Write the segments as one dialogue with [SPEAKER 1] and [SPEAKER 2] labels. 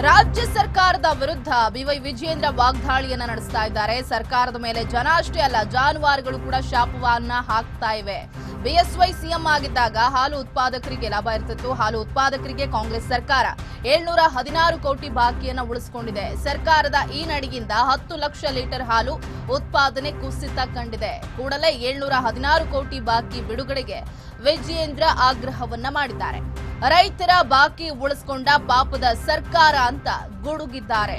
[SPEAKER 1] ರಾಜ್ಯ ಸರ್ಕಾರದ ವಿರುದ್ಧ ಬಿವೈ ವಿಜಯೇಂದ್ರ ವಾಗ್ದಾಳಿಯನ್ನ ನಡೆಸ್ತಾ ಇದ್ದಾರೆ. ಸರ್ಕಾರದ ಮೇಲೆ ಜನ ಅಷ್ಟೇ ಅಲ್ಲ, ಜಾನುವಾರುಗಳು ಕೂಡ ಶಾಪವನ್ನ ಹಾಕ್ತಾ ಇವೆ. ಬಿಎಸ್ವೈ ಸಿಎಂ ಆಗಿದ್ದಾಗ ಹಾಲು ಉತ್ಪಾದಕರಿಗೆ ಲಾಭ ಇರ್ತಿತ್ತು. ಹಾಲು ಉತ್ಪಾದಕರಿಗೆ ಕಾಂಗ್ರೆಸ್ ಸರ್ಕಾರ ಏಳ್ನೂರ ಹದಿನಾರು ಕೋಟಿ ಬಾಕಿಯನ್ನ ಉಳಿಸಿಕೊಂಡಿದೆ. ಸರ್ಕಾರದ ಈ ನಡಿಗಿಂದ ಹತ್ತು ಲಕ್ಷ ಲೀಟರ್ ಹಾಲು ಉತ್ಪಾದನೆ ಕುಸಿತ ಕಂಡಿದೆ. ಕೂಡಲೇ ಏಳ್ನೂರ ಹದಿನಾರು ಕೋಟಿ ಬಾಕಿ ಬಿಡುಗಡೆಗೆ ವಿಜಯೇಂದ್ರ ಆಗ್ರಹವನ್ನ ಮಾಡಿದ್ದಾರೆ. ರೈತರ ಬಾಕಿ ಉಳಿಸ್ಕೊಂಡ ಪಾಪದ ಸರ್ಕಾರ ಅಂತ ಗುಡುಗಿದ್ದಾರೆ.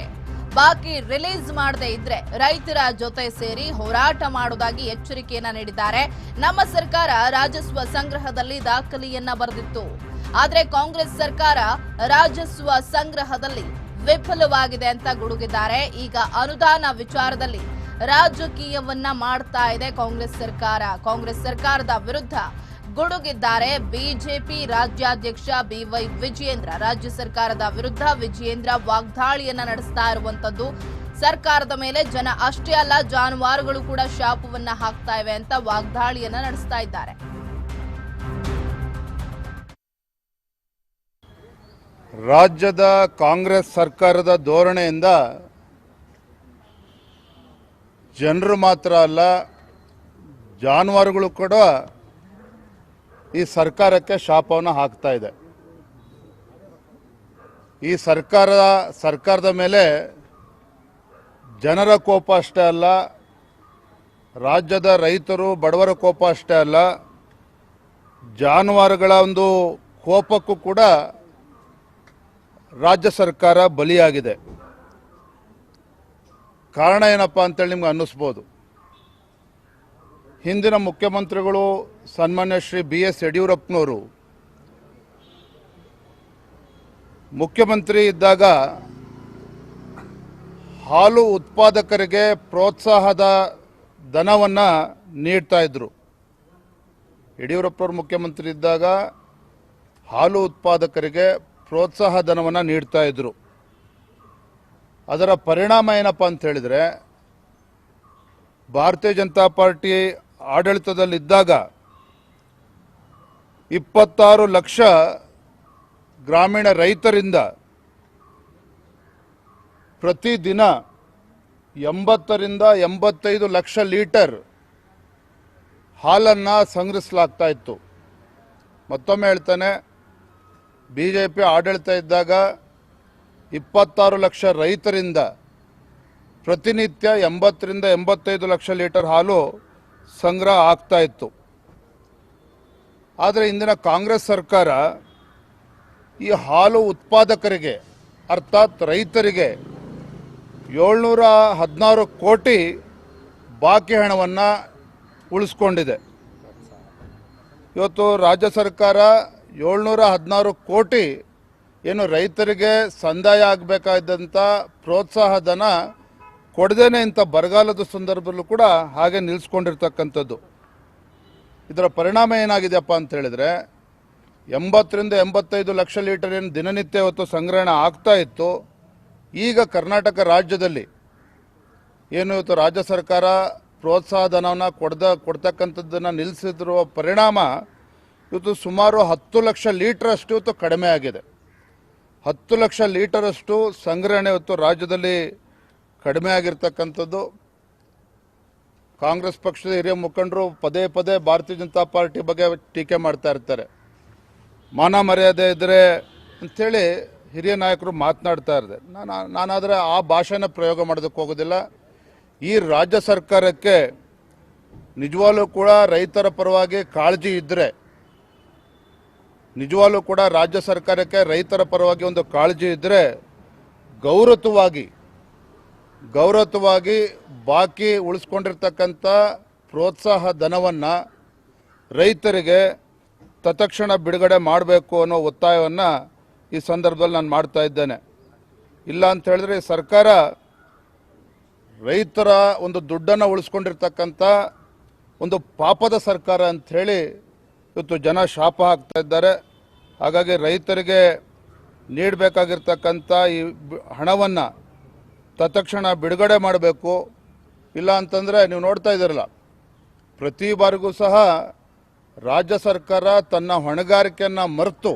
[SPEAKER 1] ಬಾಕಿ ರಿಲೀಸ್ ಮಾಡದೇ ಇದ್ರೆ ರೈತರ ಜೊತೆ ಸೇರಿ ಹೋರಾಟ ಮಾಡುವುದಾಗಿ ಎಚ್ಚರಿಕೆಯನ್ನ ನೀಡಿದ್ದಾರೆ. ನಮ್ಮ ಸರ್ಕಾರ ರಾಜಸ್ವ ಸಂಗ್ರಹದಲ್ಲಿ ದಾಖಲೆಯನ್ನ ಬರೆದಿತ್ತು. ಆದ್ರೆ ಕಾಂಗ್ರೆಸ್ ಸರ್ಕಾರ ರಾಜಸ್ವ ಸಂಗ್ರಹದಲ್ಲಿ ವಿಫಲವಾಗಿದೆ ಅಂತ ಗುಡುಗಿದ್ದಾರೆ. ಈಗ ಅನುದಾನ ವಿಚಾರದಲ್ಲಿ ರಾಜಕೀಯವನ್ನ ಮಾಡ್ತಾ ಇದೆ ಕಾಂಗ್ರೆಸ್ ಸರ್ಕಾರ. ಕಾಂಗ್ರೆಸ್ ಸರ್ಕಾರದ ವಿರುದ್ಧ ಗುಡುಗಿದ್ದಾರೆ. ಬಿಜೆಪಿ ರಾಜ್ಯಾಧ್ಯಕ್ಷ ಬಿವೈ ವಿಜಯೇಂದ್ರ ರಾಜ್ಯ ಸರ್ಕಾರದ ವಿರುದ್ಧ ವಿಜಯೇಂದ್ರ ವಾಗ್ದಾಳಿಯನ್ನ ನಡೆಸ್ತಾ ಇರುವಂತದ್ದು ಸರ್ಕಾರದ ಮೇಲೆ ಜನ ಅಷ್ಟೇ ಅಲ್ಲ, ಜಾನುವಾರುಗಳು ಕೂಡ ಶಾಪವನ್ನ ಹಾಕ್ತಾ ಇವೆ ಅಂತ ವಾಗ್ದಾಳಿಯನ್ನ ನಡೆಸ್ತಾ ಇದ್ದಾರೆ.
[SPEAKER 2] ರಾಜ್ಯದ ಕಾಂಗ್ರೆಸ್ ಸರ್ಕಾರದ ಧೋರಣೆಯಿಂದ ಜನರು ಮಾತ್ರ ಅಲ್ಲ, ಜಾನುವಾರುಗಳು ಕೂಡ ಈ ಸರ್ಕಾರಕ್ಕೆ ಶಾಪವನ್ನು ಹಾಕ್ತಾ ಇದೆ. ಈ ಸರ್ಕಾರ, ಸರ್ಕಾರದ ಮೇಲೆ ಜನರ ಕೋಪ ಅಷ್ಟೇ ಅಲ್ಲ, ರಾಜ್ಯದ ರೈತರು ಬಡವರ ಕೋಪ ಅಷ್ಟೇ ಅಲ್ಲ, ಜಾನುವಾರುಗಳ ಒಂದು ಕೋಪಕ್ಕೂ ಕೂಡ ರಾಜ್ಯ ಸರ್ಕಾರ ಬಲಿಯಾಗಿದೆ. ಕಾರಣ ಏನಪ್ಪ ಅಂತೇಳಿ ನಿಮ್ಗೆ ಅನ್ನಿಸ್ಬೋದು. ಹಿಂದಿನ ಮುಖ್ಯಮಂತ್ರಿಗಳು ಸನ್ಮಾನ್ಯ ಶ್ರೀ ಬಿ ಎಸ್ ಯಡಿಯೂರಪ್ಪನವರು, ಮುಖ್ಯಮಂತ್ರಿ ಇದ್ದಾಗ ಹಾಲು ಉತ್ಪಾದಕರಿಗೆ ಪ್ರೋತ್ಸಾಹದ ಧನವನ್ನು ನೀಡ್ತಾ ಇದ್ರು. ಯಡಿಯೂರಪ್ಪನವರು ಮುಖ್ಯಮಂತ್ರಿ ಇದ್ದಾಗ ಹಾಲು ಉತ್ಪಾದಕರಿಗೆ ಪ್ರೋತ್ಸಾಹ ಧನವನ್ನು ನೀಡ್ತಾ ಇದ್ರು. ಅದರ ಪರಿಣಾಮ ಏನಪ್ಪ ಅಂತ ಹೇಳಿದರೆ, ಭಾರತೀಯ ಜನತಾ ಪಾರ್ಟಿ ಆಡಳಿತದಲ್ಲಿದ್ದಾಗ ಇಪ್ಪತ್ತಾರು ಲಕ್ಷ ಗ್ರಾಮೀಣ ರೈತರಿಂದ ಪ್ರತಿದಿನ ಎಂಬತ್ತರಿಂದ ಎಂಬತ್ತೈದು ಲಕ್ಷ ಲೀಟರ್ ಹಾಲನ್ನು ಸಂಗ್ರಹಿಸಲಾಗ್ತಾ ಇತ್ತು. ಮತ್ತೊಮ್ಮೆ ಹೇಳ್ತಾನೆ ಬಿ ಜೆ ಪಿ ಆಡಳಿತ ಇದ್ದಾಗ ಇಪ್ಪತ್ತಾರು ಲಕ್ಷ ರೈತರಿಂದ ಪ್ರತಿನಿತ್ಯ ಎಂಬತ್ತರಿಂದ ಎಂಬತ್ತೈದು ಲಕ್ಷ ಲೀಟರ್ ಹಾಲು ಸಂಗ್ರಹ ಆಗ್ತಾ ಇತ್ತು. ಆದರೆ ಇಂದಿನ ಕಾಂಗ್ರೆಸ್ ಸರ್ಕಾರ ಈ ಹಾಲು ಉತ್ಪಾದಕರಿಗೆ, ಅರ್ಥಾತ್ ರೈತರಿಗೆ ಏಳ್ನೂರ ಹದಿನಾರು ಕೋಟಿ ಬಾಕಿ ಹಣವನ್ನು ಉಳಿಸ್ಕೊಂಡಿದೆ. ಇವತ್ತು ರಾಜ್ಯ ಸರ್ಕಾರ ಏಳ್ನೂರ ಹದಿನಾರು ಕೋಟಿ ಏನು ರೈತರಿಗೆ ಸಂದಾಯ ಆಗಬೇಕಾದಂಥ ಪ್ರೋತ್ಸಾಹ ಧನ ಕೊಡದೇನೆ ಇಂಥ ಬರಗಾಲದ ಸಂದರ್ಭದಲ್ಲೂ ಕೂಡ ಹಾಗೆ ನಿಲ್ಲಿಸ್ಕೊಂಡಿರ್ತಕ್ಕಂಥದ್ದು ಇದರ ಪರಿಣಾಮ ಏನಾಗಿದೆಯಪ್ಪ ಅಂತ ಹೇಳಿದ್ರೆ, ಎಂಬತ್ತರಿಂದ ಎಂಬತ್ತೈದು ಲಕ್ಷ ಲೀಟರ್ ಏನು ದಿನನಿತ್ಯ ಇವತ್ತು ಸಂಗ್ರಹಣೆ ಆಗ್ತಾ ಇತ್ತು. ಈಗ ಕರ್ನಾಟಕ ರಾಜ್ಯದಲ್ಲಿ ಏನು ಇವತ್ತು ರಾಜ್ಯ ಸರ್ಕಾರ ಪ್ರೋತ್ಸಾಹಧನವನ್ನು ಕೊಡ್ದ, ಕೊಡ್ತಕ್ಕಂಥದ್ದನ್ನು ನಿಲ್ಲಿಸಿರುವ ಪರಿಣಾಮ ಇವತ್ತು ಸುಮಾರು ಹತ್ತು ಲಕ್ಷ ಲೀಟ್ರಷ್ಟು ಇವತ್ತು ಕಡಿಮೆ ಆಗಿದೆ. ಹತ್ತು ಲಕ್ಷ ಲೀಟರಷ್ಟು ಸಂಗ್ರಹಣೆ ಇವತ್ತು ರಾಜ್ಯದಲ್ಲಿ ಕಡಿಮೆ ಆಗಿರ್ತಕ್ಕಂಥದ್ದು. ಕಾಂಗ್ರೆಸ್ ಪಕ್ಷದ ಹಿರಿಯ ಮುಖಂಡರು ಪದೇ ಪದೇ ಭಾರತೀಯ ಜನತಾ ಪಾರ್ಟಿ ಬಗ್ಗೆ ಟೀಕೆ ಮಾಡ್ತಾ ಇರ್ತಾರೆ. ಮಾನ ಮರ್ಯಾದೆ ಇದ್ದರೆ ಅಂಥೇಳಿ ಹಿರಿಯ ನಾಯಕರು ಮಾತನಾಡ್ತಾ ಇದ್ದಾರೆ ನಾನು, ನಾನಾದರೆ ಆ ಭಾಷೆನ ಪ್ರಯೋಗ ಮಾಡೋದಕ್ಕೆ ಹೋಗೋದಿಲ್ಲ. ಈ ರಾಜ್ಯ ಸರ್ಕಾರಕ್ಕೆ ನಿಜವಾಗ್ಲೂ ಕೂಡ ರೈತರ ಪರವಾಗಿ ಕಾಳಜಿ ಇದ್ದರೆ ನಿಜವಾಗ್ಲೂ ಕೂಡ ರಾಜ್ಯ ಸರ್ಕಾರಕ್ಕೆ ರೈತರ ಪರವಾಗಿ ಒಂದು ಕಾಳಜಿ ಇದ್ದರೆ ಗೌರವವಾಗಿ ಗೌರವವಾಗಿ ಬಾಕಿ ಉಳಿಸ್ಕೊಂಡಿರ್ತಕ್ಕಂಥ ಪ್ರೋತ್ಸಾಹ ಧನವನ್ನು ರೈತರಿಗೆ ತತ್ಕ್ಷಣ ಬಿಡುಗಡೆ ಮಾಡಬೇಕು ಅನ್ನೋ ಒತ್ತಾಯವನ್ನು ಈ ಸಂದರ್ಭದಲ್ಲಿ ನಾನು ಮಾಡ್ತಾ ಇದ್ದೇನೆ. ಇಲ್ಲ ಅಂತ ಹೇಳಿದ್ರೆ ಸರ್ಕಾರ ರೈತರ ಒಂದು ದುಡ್ಡನ್ನು ಉಳಿಸ್ಕೊಂಡಿರ್ತಕ್ಕಂಥ ಒಂದು ಪಾಪದ ಸರ್ಕಾರ ಅಂಥೇಳಿ ಇವತ್ತು ಜನ ಶಾಪ ಹಾಕ್ತಾ ಇದ್ದಾರೆ. ಹಾಗಾಗಿ ರೈತರಿಗೆ ನೀಡಬೇಕಾಗಿರ್ತಕ್ಕಂಥ ಈ ಹಣವನ್ನು ತತ್ಕ್ಷಣ ಬಿಡುಗಡೆ ಮಾಡಬೇಕು. ಇಲ್ಲ ಅಂತಂದರೆ ನೀವು ನೋಡ್ತಾ ಇದ್ದೀರಲ್ಲ. ಪ್ರತಿ ಬಾರಿಗೂ ಸಹ ರಾಜ್ಯ ಸರ್ಕಾರ ತನ್ನ ಹೊಣೆಗಾರಿಕೆಯನ್ನು ಮರೆತು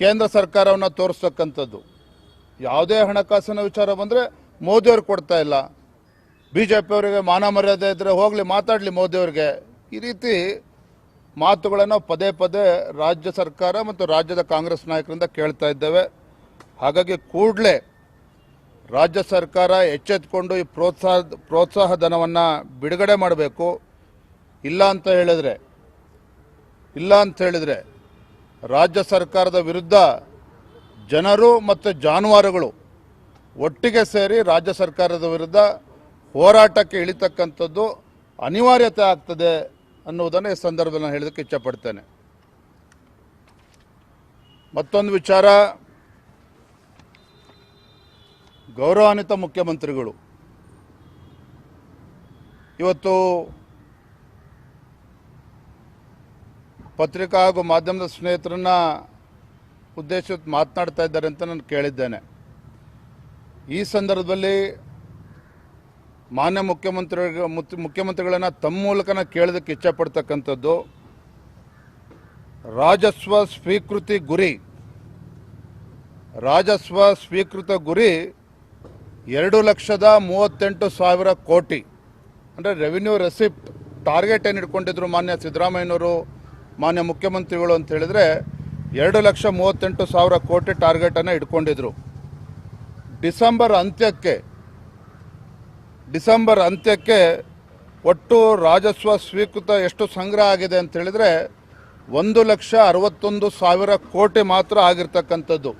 [SPEAKER 2] ಕೇಂದ್ರ ಸರ್ಕಾರವನ್ನು ತೋರಿಸ್ತಕ್ಕಂಥದ್ದು. ಯಾವುದೇ ಹಣಕಾಸಿನ ವಿಚಾರ ಬಂದರೆ ಮೋದಿಯವ್ರು ಕೊಡ್ತಾ ಇಲ್ಲ. ಬಿ ಜೆ ಪಿಯವರಿಗೆ ಮಾನ ಮರ್ಯಾದೆ ಇದ್ದರೆ ಹೋಗಲಿ, ಮಾತಾಡಲಿ ಮೋದಿಯವ್ರಿಗೆ ಈ ರೀತಿ ಮಾತುಗಳನ್ನು ಪದೇ ಪದೇ ರಾಜ್ಯ ಸರ್ಕಾರ ಮತ್ತು ರಾಜ್ಯದ ಕಾಂಗ್ರೆಸ್ ನಾಯಕರಿಂದ ಕೇಳ್ತಾ ಇದ್ದೇವೆ. ಹಾಗಾಗಿ ಕೂಡಲೇ ರಾಜ್ಯ ಸರ್ಕಾರ ಎಚ್ಚೆತ್ಕೊಂಡು ಈ ಪ್ರೋತ್ಸಾಹ ಪ್ರೋತ್ಸಾಹ ಧನವನ್ನು ಬಿಡುಗಡೆ ಮಾಡಬೇಕು. ಇಲ್ಲ ಅಂತ ಹೇಳಿದ್ರೆ, ಇಲ್ಲ ಅಂತ ಹೇಳಿದ್ರೆ ರಾಜ್ಯ ಸರ್ಕಾರದ ವಿರುದ್ಧ ಜನರು ಮತ್ತು ಜಾನುವಾರುಗಳು ಒಟ್ಟಿಗೆ ಸೇರಿ ರಾಜ್ಯ ಸರ್ಕಾರದ ವಿರುದ್ಧ ಹೋರಾಟಕ್ಕೆ ಇಳಿತಕ್ಕಂಥದ್ದು ಅನಿವಾರ್ಯತೆ ಆಗ್ತದೆ ಅನ್ನುವುದನ್ನು ಈ ಸಂದರ್ಭದಲ್ಲಿ ನಾನು ಹೇಳೋದಕ್ಕೆ ಇಚ್ಛಪಡ್ತೇನೆ. ಮತ್ತೊಂದು ವಿಚಾರ ಗೌರವಾನ್ವಿತ ಮುಖ್ಯಮಂತ್ರಿಗಳು. ಇವತ್ತು ಪತ್ರಿಕಾ ಹಾಗೂ ಮಾಧ್ಯಮದ ಸ್ನೇಹಿತರನ್ನ ಉದ್ದೇಶಿಸಿ ಮಾತನಾಡ್ತಾ ಇದ್ದಾರೆ ಅಂತ ನಾನು ಕೇಳಿದ್ದೇನೆ. ಈ ಸಂದರ್ಭದಲ್ಲಿ ಮಾನ್ಯ ಮುಖ್ಯಮಂತ್ರಿ ಮುಖ್ಯಮಂತ್ರಿಗಳನ್ನ ತಮ್ಮ ಮೂಲಕನ ಕೇಳೋದಕ್ಕೆ ಇಚ್ಛಪಡ್ತಕ್ಕಂಥದ್ದು ರಾಜಸ್ವ ಸ್ವೀಕೃತಿ ಗುರಿ, ರಾಜಸ್ವ ಸ್ವೀಕೃತ ಗುರಿ ಎರಡು ಲಕ್ಷದ ಮೂವತ್ತೆಂಟು ಸಾವಿರ ಕೋಟಿ. ಅಂದರೆ ರೆವಿನ್ಯೂ ರೆಸಿಪ್ಟ್ ಟಾರ್ಗೆಟ್ ಏನು ಇಟ್ಕೊಂಡಿದ್ರು ಮಾನ್ಯ ಸಿದ್ದರಾಮಯ್ಯನವರು, ಮಾನ್ಯ ಮುಖ್ಯಮಂತ್ರಿಗಳು ಅಂತ ಹೇಳಿದ್ರೆ ಎರಡು ಲಕ್ಷ ಮೂವತ್ತೆಂಟು ಸಾವಿರ ಕೋಟಿ ಟಾರ್ಗೆಟನ್ನು ಇಟ್ಕೊಂಡಿದ್ರು. ಡಿಸೆಂಬರ್ ಅಂತ್ಯಕ್ಕೆ ಡಿಸೆಂಬರ್ ಅಂತ್ಯಕ್ಕೆ ಒಟ್ಟು ರಾಜಸ್ವ ಸ್ವೀಕೃತ ಎಷ್ಟು ಸಂಗ್ರಹ ಆಗಿದೆ ಅಂತ ಹೇಳಿದ್ರೆ ಒಂದು ಲಕ್ಷ ಅರವತ್ತೊಂದು ಸಾವಿರ ಕೋಟಿ ಮಾತ್ರ ಆಗಿರ್ತಕ್ಕಂಥದ್ದು.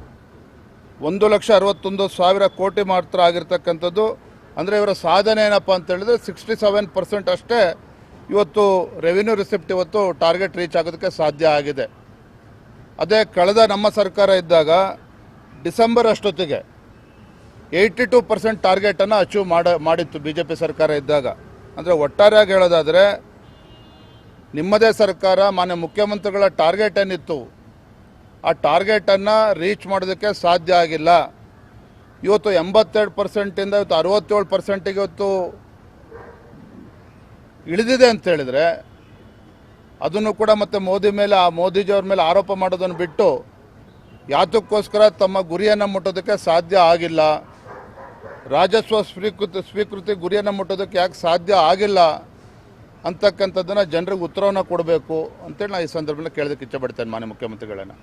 [SPEAKER 2] ಒಂದು ಲಕ್ಷ ಅರವತ್ತೊಂದು ಸಾವಿರ ಕೋಟಿ ಮಾತ್ರ ಆಗಿರ್ತಕ್ಕಂಥದ್ದು. ಅಂದರೆ ಇವರ ಸಾಧನೆ ಏನಪ್ಪ ಅಂತ ಹೇಳಿದ್ರೆ ಸಿಕ್ಸ್ಟಿ ಸೆವೆನ್ ಪರ್ಸೆಂಟ್ ಅಷ್ಟೇ ಇವತ್ತು ರೆವಿನ್ಯೂ ರಿಸಿಪ್ಟ್ ಇವತ್ತು ಟಾರ್ಗೆಟ್ ರೀಚ್ ಆಗೋದಕ್ಕೆ ಸಾಧ್ಯ ಆಗಿದೆ. ಅದೇ ಕಳೆದ ನಮ್ಮ ಸರ್ಕಾರ ಇದ್ದಾಗ ಡಿಸೆಂಬರ್ ಅಷ್ಟೊತ್ತಿಗೆ ಏಯ್ಟಿ ಟು ಪರ್ಸೆಂಟ್ ಟಾರ್ಗೆಟನ್ನು ಅಚೀವ್ ಮಾಡ, ಮಾಡಿತ್ತು ಬಿ ಜೆ ಪಿ ಸರ್ಕಾರ ಇದ್ದಾಗ. ಅಂದರೆ ಒಟ್ಟಾರೆಯಾಗಿ ಹೇಳೋದಾದರೆ ನಿಮ್ಮದೇ ಸರ್ಕಾರ, ಮಾನ್ಯ ಮುಖ್ಯಮಂತ್ರಿಗಳ ಟಾರ್ಗೆಟ್ ಏನಿತ್ತು ಆ ಟಾರ್ಗೆಟನ್ನು ರೀಚ್ ಮಾಡೋದಕ್ಕೆ ಸಾಧ್ಯ ಆಗಿಲ್ಲ. ಇವತ್ತು ಎಂಬತ್ತೆರಡು ಪರ್ಸೆಂಟಿಂದ ಇವತ್ತು ಅರವತ್ತೇಳು ಪರ್ಸೆಂಟಿಗೆ ಇವತ್ತು ಇಳಿದಿದೆ ಅಂತ ಹೇಳಿದರೆ, ಅದನ್ನು ಕೂಡ ಮತ್ತೆ ಮೋದಿ ಮೇಲೆ, ಆ ಮೋದಿಜಿಯವ್ರ ಮೇಲೆ ಆರೋಪ ಮಾಡೋದನ್ನು ಬಿಟ್ಟು ಯಾತಕ್ಕೋಸ್ಕರ ತಮ್ಮ ಗುರಿಯನ್ನು ಮುಟ್ಟೋದಕ್ಕೆ ಸಾಧ್ಯ ಆಗಿಲ್ಲ. ರಾಜಸ್ವ ಸ್ವೀಕೃತಿ ಸ್ವೀಕೃತಿ ಗುರಿಯನ್ನು ಮುಟ್ಟೋದಕ್ಕೆ ಯಾಕೆ ಸಾಧ್ಯ ಆಗಿಲ್ಲ ಅಂತಕ್ಕಂಥದ್ದನ್ನು ಜನರಿಗೆ ಉತ್ತರವನ್ನು ಕೊಡಬೇಕು ಅಂತೇಳಿ ನಾನು ಈ ಸಂದರ್ಭದಲ್ಲಿ ಕೇಳೋದಕ್ಕೆ ಇಚ್ಛಪಡ್ತೇನೆ ಮಾನ್ಯ ಮುಖ್ಯಮಂತ್ರಿಗಳನ್ನ.